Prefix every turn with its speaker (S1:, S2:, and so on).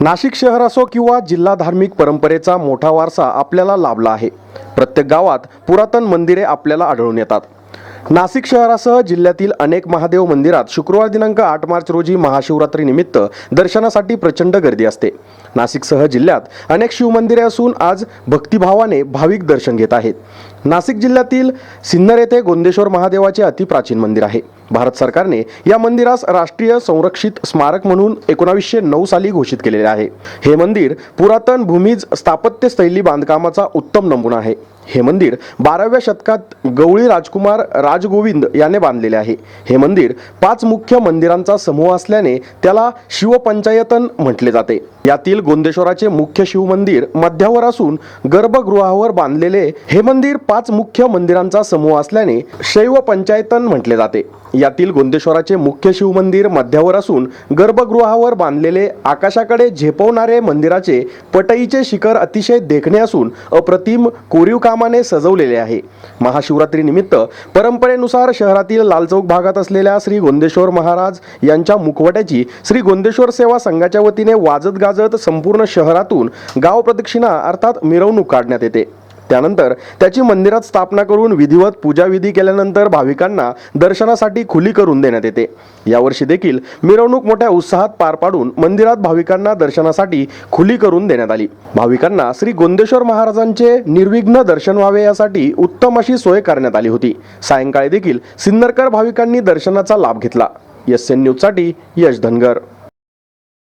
S1: नाशिक शहर असो किंवा जिल्हा धार्मिक परंपरेचा मोठा वारसा आपल्याला लाभला आहे. प्रत्येक गावात पुरातन मंदिरे आपल्याला आढळून येतात. नाशिक शहरासह जिल्ह्यातील अनेक महादेव मंदिरात शुक्रवार दिनांक आठ मार्च रोजी महाशिवरात्रीनिमित्त दर्शनासाठी प्रचंड गर्दी असते. नाशिकसह जिल्ह्यात अनेक शिवमंदिरे असून आज भक्तिभावाने भाविक दर्शन घेत आहेत. नाशिक जिल्ह्यातील सिन्नर येथे गोंदेश्वर महादेवाचे अतिप्राचीन मंदिर आहे. भारत सरकारने या मंदिरास राष्ट्रीय संरक्षित स्मारक म्हणून एकोणावीसशे नऊ साली घोषित केलेले आहे. हे मंदिर पुरातन भूमीज स्थापत्य शैली बांधकामाचा उत्तम नमुना आहे. हे मंदिर बाराव्या शतकात गवळी राजकुमार राजगोविंद याने बांधलेले आहे. हे मंदिर पाच मुख्य मंदिरांचा समूह असल्याने त्याला शिवपंचायतन म्हटले जाते. यातील गोंदेश्वराचे मुख्य शिवमंदिर मध्यावर असून गर्भगृहावर बांधलेले हे मंदिर पाच मुख्य मंदिरांचा समूह असल्याने शैव पंचायतन म्हटले जाते. यातील गोंदेश्वराचे मुख्य शिवमंदिर मध्यावर असून गर्भगृहावर बांधलेले आकाशाकडे झेपवणारे मंदिराचे पटईचे शिखर अतिशय देखणे असून अप्रतिम कोरीव कामाने सजवलेले आहे. महाशिवरात्रीनिमित्त परंपरेनुसार शहरातील लालचौक भागात असलेल्या श्री गोंदेश्वर महाराज यांच्या मुखवट्याची श्री गोंदेश्वर सेवा संघाच्या वतीने वाजत गाजत संपूर्ण शहरातून गाव प्रदक्षिणा अर्थात मिरवणूक काढण्यात येते. त्यानंतर त्याची मंदिरात स्थापना करून विधिवत पूजाविधी केल्यानंतर भाविकांना दर्शनासाठी खुली करून देण्यात येते. यावर्षी देखील मिरवणूक मोठ्या उत्साहात पार पाडून मंदिरात भाविकांना दर्शनासाठी खुली करून देण्यात आली. भाविकांना श्री गोंदेश्वर महाराजांचे निर्विघ्न दर्शन व्हावे यासाठी उत्तम अशी सोय करण्यात आली होती. सायंकाळी देखील सिन्नरकर भाविकांनी दर्शनाचा लाभ घेतला. एस एन न्यूजसाठी यश धनगर.